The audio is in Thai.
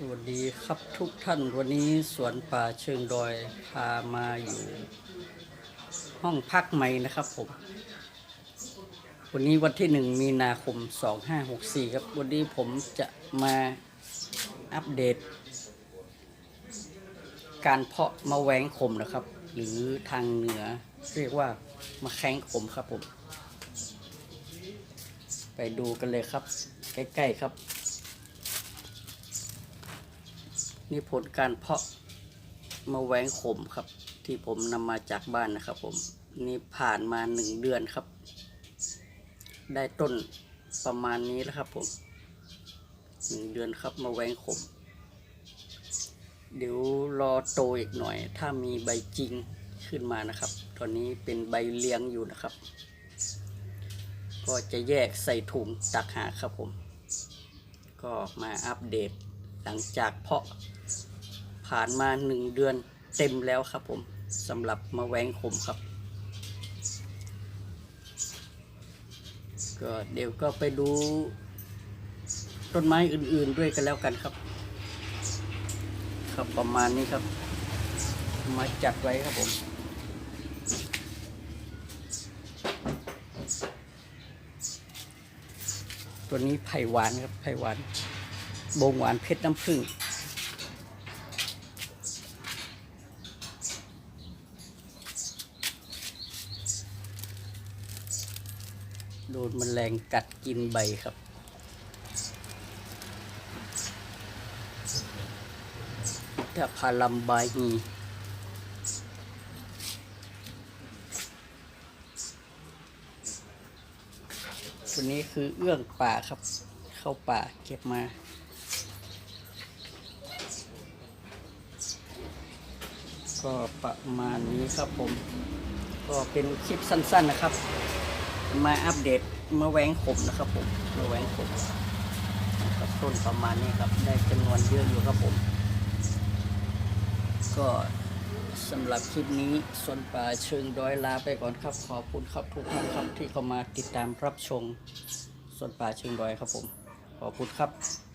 สวัสดีครับทุกท่านวันนี้สวนป่าเชิงดอยพามาอยู่ ห้องพักใหม่นะครับผม วันนี้วันที่หนึ่งมีนาคม 2564 ครับ วันนี้ผมจะมาอัปเดต การเพาะมะแวงขมนะครับ หรือทางเหนือเรียกว่ามะแข้งขมครับผม ไปดูกันเลยครับ ใกล้ ๆ ครับ นี่ผลการเพาะมะแวงขมครับ ที่ผมนำมาจากบ้านนะครับ ผมนี่ผ่านมาหนึ่งเดือนครับ ได้ต้นประมาณนี้แล้วครับ ผมหนึ่งเดือนครับมะแวงขม เดี๋ยวรอโตอีกหน่อย ถ้ามีใบจริงขึ้นมานะครับ ตอนนี้เป็นใบเลี้ยงอยู่นะครับ ก็จะแยกใส่ถุงตักหาครับผม ก็มาอัปเดต หลังจากเพาะผ่านมาหนึ่งเดือนเต็มแล้วครับผมสำหรับมะแวงขมครับ ก็เดี๋ยวก็ไปดูต้นไม้อื่นๆด้วยกันแล้วกันครับ ครับประมาณนี้ครับ มาจัดไว้ครับผมตัวนี้ไผ่หวานครับไผ่หวาน บงหวานเพชรน้ำผึ้งโดนแมลงกัดกินใบครับ ถ้าพาลัมบาฮีตัวนี้คือเอื้องป่าครับ เข้าป่าเก็บมา ก็ประมาณนี้ครับผม ก็เป็นคลิปสั้นๆนะครับ มาอัปเดตมาแวงขมนะครับผมมาแวงขมนะครับต้นประมาณนี้ครับ ได้จำนวนเยอะอยู่ครับผม ก็สำหรับคลิปนี้ส่วนป่าเชิงดอยลาไปก่อนครับ ขอบคุณครับทุกท่านครับที่เข้ามาติดตามรับชมส่วนป่าเชิงดอยครับผม ขอบคุณครับ